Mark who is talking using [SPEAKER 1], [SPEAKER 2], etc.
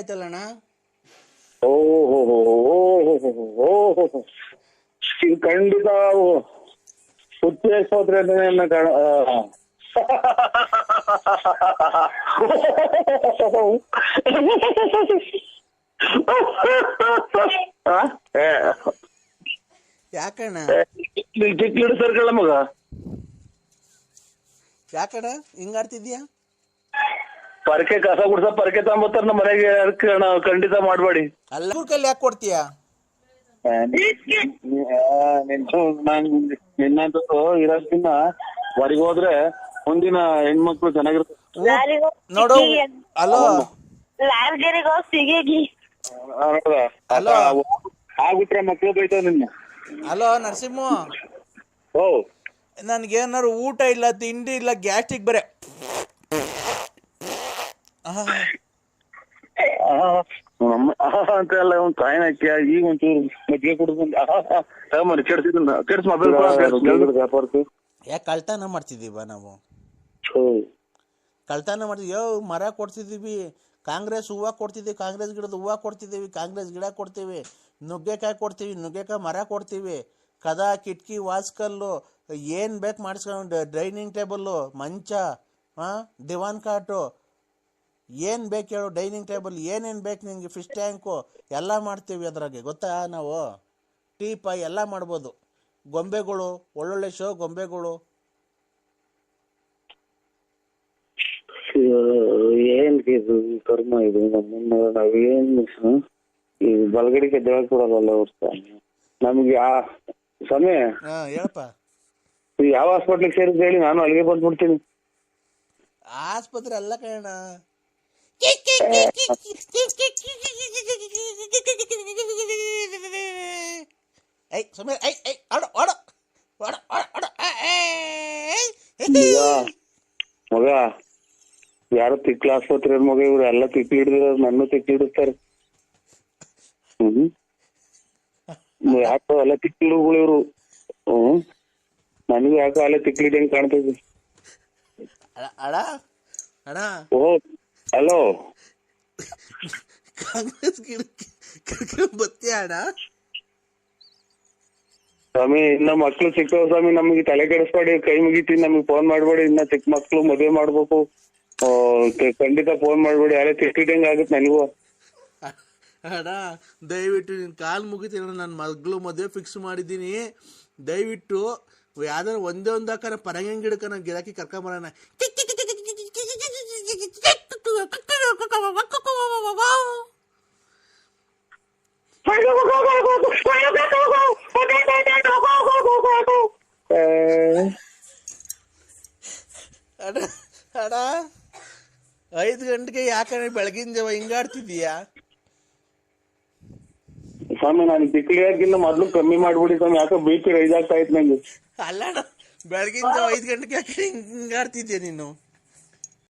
[SPEAKER 1] ಆಯ್ತಲ್ಲಣ್ಣ?
[SPEAKER 2] ಓಹೋ ಖಂಡಿತ ಹುಚ್ಚೇಶ್ವತ್ರೆ ಕಾಣ
[SPEAKER 1] ಯಾಕಣ್ಣ?
[SPEAKER 2] ಚಿಕ್ಕ ಸರ್ಕಳ ಮಗ.
[SPEAKER 1] ಯಾಕಣ್ಣ? ಹಿಂಗಾಡ್ತಿದ್ಯಾ
[SPEAKER 2] ಪರಕೆ ಕಸ ಗುಡ್ಸ ಪರಕೆ ತಗೊಂಬತ್ತಾರ ನಮ್ಮ ಮನೆಗೆ ಅದಕ್ಕೆ ನಾವು ಖಂಡಿತ ಮಾಡಬೇಡಿ.
[SPEAKER 1] ಅಲ್ಲ ಕೈಲಿ ಯಾಕೆ ಕೊಡ್ತೀಯಾ?
[SPEAKER 2] ನಿನ್ನಂತೂ ಇರೋದ್ಕಿನ್ನ ಹೊರಗೆ ಹೋದ್ರೆ ಮುಂದಿನ ಹೆಣ್ಮಕ್ಳು ಚೆನ್ನಾಗಿರ್ತಾರೆ.
[SPEAKER 1] ನೋಡು ಅಲೋ.
[SPEAKER 3] ಲಾರ್ಗರಿಗೋ ಸಿಗಿಗಿ
[SPEAKER 1] ಅಲೋ.
[SPEAKER 2] ಆಗ್ಬಿಟ್ರೆ ಮಕ್ಳು ಬೈತಾವ ನಿನ್ನ.
[SPEAKER 1] ಅಲೋ ನರಸಿಂಹ.
[SPEAKER 2] ಓ
[SPEAKER 1] ನನ್ಗೇನಾರು ಊಟ ಇಲ್ಲ ತಿಂಡಿ ಇಲ್ಲ ಗ್ಯಾಸ್ಟ್ರಿಕ್ ಬರೇ.
[SPEAKER 2] ಅಂತ ಎಲ್ಲ ಒಂದ್ ಕಾಯಿನ ಈಗ ಒಂಚೂರು ಮಜ್ಜಿಗೆ ಕೆಡ್ಸಿದ್ನ ಕೆಡ್ಸ್ ಮೊಬೈಲ್
[SPEAKER 1] ಯಾಕೆ ಕಳ್ತನ ಮಾಡ್ತಿದ್ದೀವ ನಾವು. ಕಳ್ತನ ಮಾಡ್ತೀವಿ ಯೋ, ಮರ ಕೊಡ್ತಿದ್ದೀವಿ. ಕಾಂಗ್ರೆಸ್ ಹೂವು ಕೊಡ್ತಿದ್ದೀವಿ. ಕಾಂಗ್ರೆಸ್ ಗಿಡದ ಹೂವು ಕೊಡ್ತಿದ್ದೀವಿ. ಕಾಂಗ್ರೆಸ್ ಗಿಡ ಕೊಡ್ತೀವಿ. ನುಗ್ಗೆಕಾಯಿ ಕೊಡ್ತೀವಿ. ನುಗ್ಗೆಕಾಯಿ ಮರ ಕೊಡ್ತೀವಿ. ಕದ, ಕಿಟಕಿ, ವಾಸ್ಕಲ್ಲು, ಏನು ಬೇಕು ಮಾಡಿಸ್ಕೊಂಡು, ಡೈನಿಂಗ್ ಟೇಬಲ್ಲು, ಮಂಚ ಹಾಂ ದಿವಾನ್ ಕಾಟು ಏನು ಬೇಕು ಹೇಳು ಡೈನಿಂಗ್ ಟೇಬಲ್ ಏನೇನು ಬೇಕು ನಿಮಗೆ ಫಿಶ್ ಟ್ಯಾಂಕು ಎಲ್ಲ ಮಾಡ್ತೀವಿ ಅದರಾಗೆ ಗೊತ್ತಾ ನಾವು? ಟೀಪ ಎಲ್ಲ ಮಾಡ್ಬೋದು. ಗೊಂಬೆಗಳು ಒಳ್ಳೊಳ್ಳೆ ಶೋ ಗೊಂಬೆಗಳು.
[SPEAKER 2] ಏನ್ ಇದು ಕರ್ಮ ಇದು ನಮ್ಮನ್ನ ನಾವೇನು? ಈ ಬಲಗಡಿಗೆ ದೇವ ಕೊಡಲ್ಲ ಅವ್ರ ನಮ್ಗೆ ಆ ಸಮಯ
[SPEAKER 1] ಹೇಳಪ್ಪ.
[SPEAKER 2] ಯಾವ ಹಾಸ್ಪಿಟ್ಲಿಗೆ ಸೇರಿದ್ರೆ ಹೇಳಿ ನಾನು ಅಲ್ಲಿಗೆ ಬಂದ್ಬಿಡ್ತೀನಿ.
[SPEAKER 1] ಆಸ್ಪತ್ರೆ ಅಲ್ಲ ಕಣ ಐ ಸುಮ್ಮನೆ ಐ ಐ ಆಡು ಆಡು ಆಡು ಆಡು ಆಡು
[SPEAKER 2] ಮಗ ಯಾರು ತಿಕ್ಲ ಆಸ್ಪತ್ರೆ ಮಗ ಇವ್ರು ಎಲ್ಲ ತಿಕ್ಲಿ ಹಿಡಿದ್ರ ನನ್ನ ತಿಕ್ಲಿ ಹಿಡಿಸ್ತಾರೆ. ಹ್ಮ್. ಯಾಕೋ ಎಲ್ಲ ತಿಕ್ಲಿಗಳು ಇವ್ರು. ಹ್ಮ್. ನನಗೆ ಯಾಕೋ ಅಲ್ಲೇ ತಿಕ್ಲಿ ಹಿಡಿಯಂಗ್ ಕಾಣ್ತೈತಿ ಓ ಹಲೋ
[SPEAKER 1] ಕಾಂಗ್ರೆಸ್ ಅಡ
[SPEAKER 2] ಸ್ವಾಮಿ ಇನ್ನ ಮಕ್ಳು ಸಿಕ್ಕವ ಸ್ವಾಮಿ ನಮಗೆ ತಲೆ ಕೆಡಿಸ್ಬೇಡಿ ಕೈ ಮುಗಿತಿ ನಮಗೆ ಫೋನ್ ಮಾಡ್ಬೇಡಿ ಇನ್ನ ಚಿಕ್ಕ ಮಕ್ಳು ಮದುವೆ ಮಾಡ್ಬೇಕು ಖಂಡಿತ ಫೋನ್ ಮಾಡ್ಬೇಡಿ ಯಾರೇ ತಿಕ್ಕಿದಂಗ ಆಗುತ್ತೆ ನನಗೂ
[SPEAKER 1] ಅಡ ದಯವಿಟ್ಟು ನಿನ್ ಕಾಲ್ ಮುಗಿತೀನಿ ನನ್ನ ಮಗಳು ಮದುವೆ ಫಿಕ್ಸ್ ಮಾಡಿದ್ದೀನಿ ದಯವಿಟ್ಟು ಯಾವ್ದಾರ ಒಂದೇ ಒಂದು ಹಾಕಾರ ಪರಂಗಿ ಗಿಡಕ್ಕೆ ನಾನು ಗಿರಾಕಿ ಕರ್ಕೊಂಬರೋಣ ಅಡ ಐದು ಗಂಟೆಗೆ ಯಾಕಂದ್ರೆ ಬೆಳಗಿನ ಜಾವ ಹಿಂಗಾಡ್ತಿದೀಯಾ
[SPEAKER 2] ಸ್ವಾಮಿ ನಾನು ತಿಕ್ಲಿ ಹಾಕಿನ್ನ ಮೊದ್ಲು ಕಮ್ಮಿ ಮಾಡ್ಬಿಡಿ ಸ್ವಾಮಿ ಯಾಕೋ ಬಿ ಪಿ ರೈಸ್ ಆಗ್ತಾ ಇತ್ತು ನಂಗೆ
[SPEAKER 1] ಅಲ್ಲ ಬೆಳಗಿನ ಜಾವ ಐದು ಗಂಟೆಗೆ ಯಾಕೆ ಹಿಂಗಾಡ್ತಿದ್ಯಾ ನೀನು?